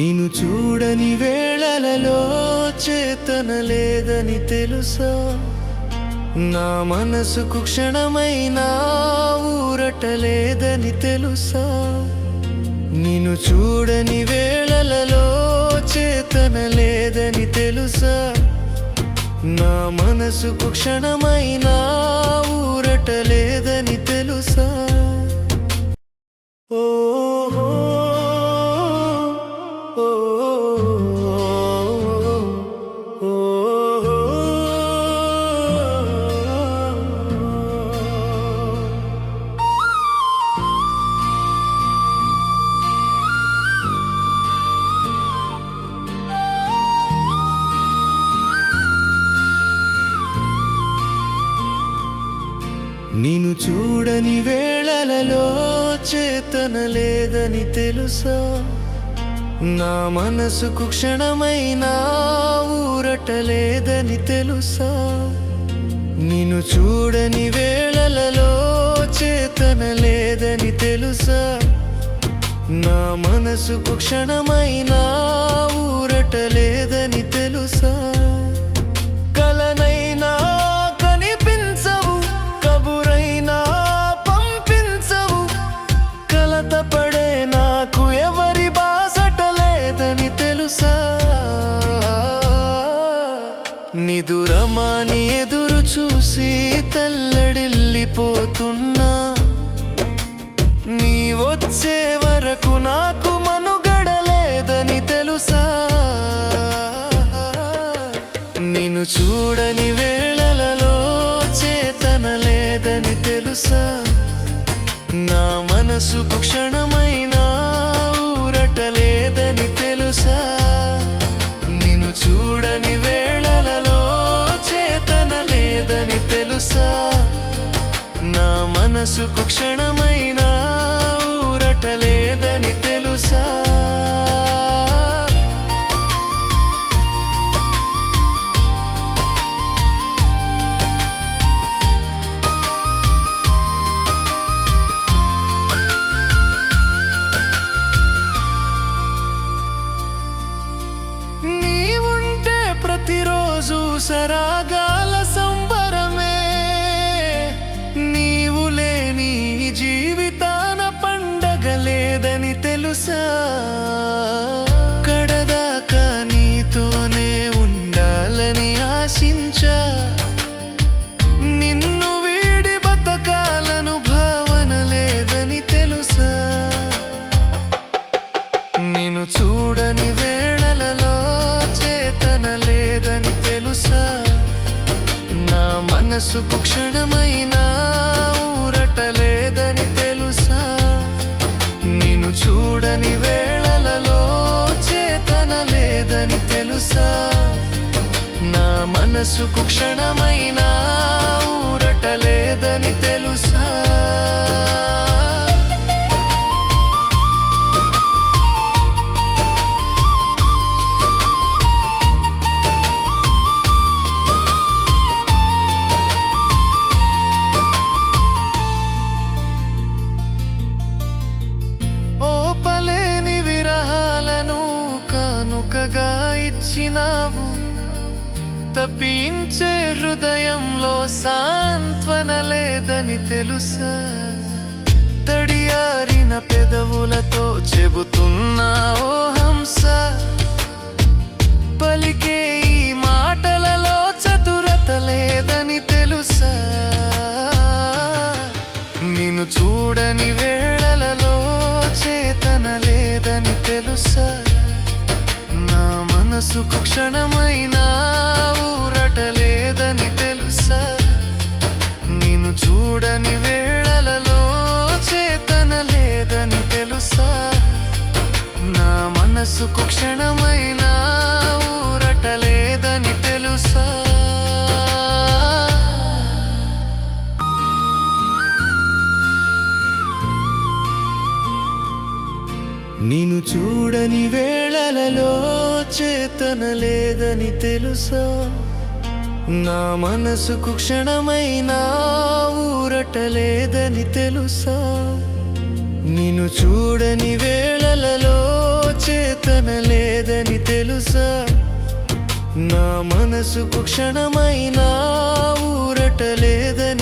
నేను చూడని వేళలలో చేతన లేదని తెలుసా? నా మనసుకు క్షణమైనా ఊరట లేదని తెలుసా? నిన్ను చూడని వేళలలో చేతన లేదని తెలుసా? నా మనసుకు క్షణమైనా ఊరట లేదని తెలుసా? నేను చూడని వేళలలో చేతన లేదని తెలుసా? నా మనసుకు క్షణమైనా ఊరట లేదని తెలుసా? నిన్ను చూడని వేళలలో చేతన లేదని తెలుసా? నా మనసుకు క్షణమైనా ఊరట లేదని తెలుసా? నిదురమాని ఎదురు చూసి తల్లడిల్లిపోతున్నా. నీ వచ్చే వరకు నాకు మనుగడలేదని తెలుసా. నిన్ను చూడని వేళలలో చేతన లేదని తెలుసా. నా మనసుకు క్షణమైనా ఊరట లేదని తెలుసా. నిన్ను చూడని మనసుకు క్షణమైన ఊరటలేదని తెలుసా? నీవుంటే ప్రతిరోజు సరాగా తెలుసా? కడదాకా నీతోనే ఉండాలని ఆశించా. నిన్ను వీడి బతకాలను భావన లేదని తెలుసా? నిన్ను చూడని వేళలలో చేతన లేదని తెలుసా? నా మనసుకు క్షణమైనా మనసుకు క్షణమైనా ఊరట తెలుసా? ఓపలేని విరహాలను కానుకగా ఇచ్చినావు. తప్పించే హృదయంలో సాంత్వన లేదని తెలుసా? తడియారిన పెదవులతో చెబుతున్నా ఓ హంస. పలికే ఈ మాటలలో చతురత లేదని తెలుసా? నిన్ను చూడని వేళలలో చేతన లేదని తెలుసా? నా మనసుకు క్షణమైనా చూడని వేళలలో చేతన లేదని తెలుసా? నా మనసుకు క్షణమైనా ఊరట లేదని తెలుసా? నేను చూడని వేళలలో చేతన లేదని తెలుసా? నా మనసుకు క్షణమైనా ఊరటలేదని తెలుసా? నిన్ను చూడని వేళలలో చేతన లేదని తెలుసా? నా మనసుకు క్షణమైనా ఊరటలేదని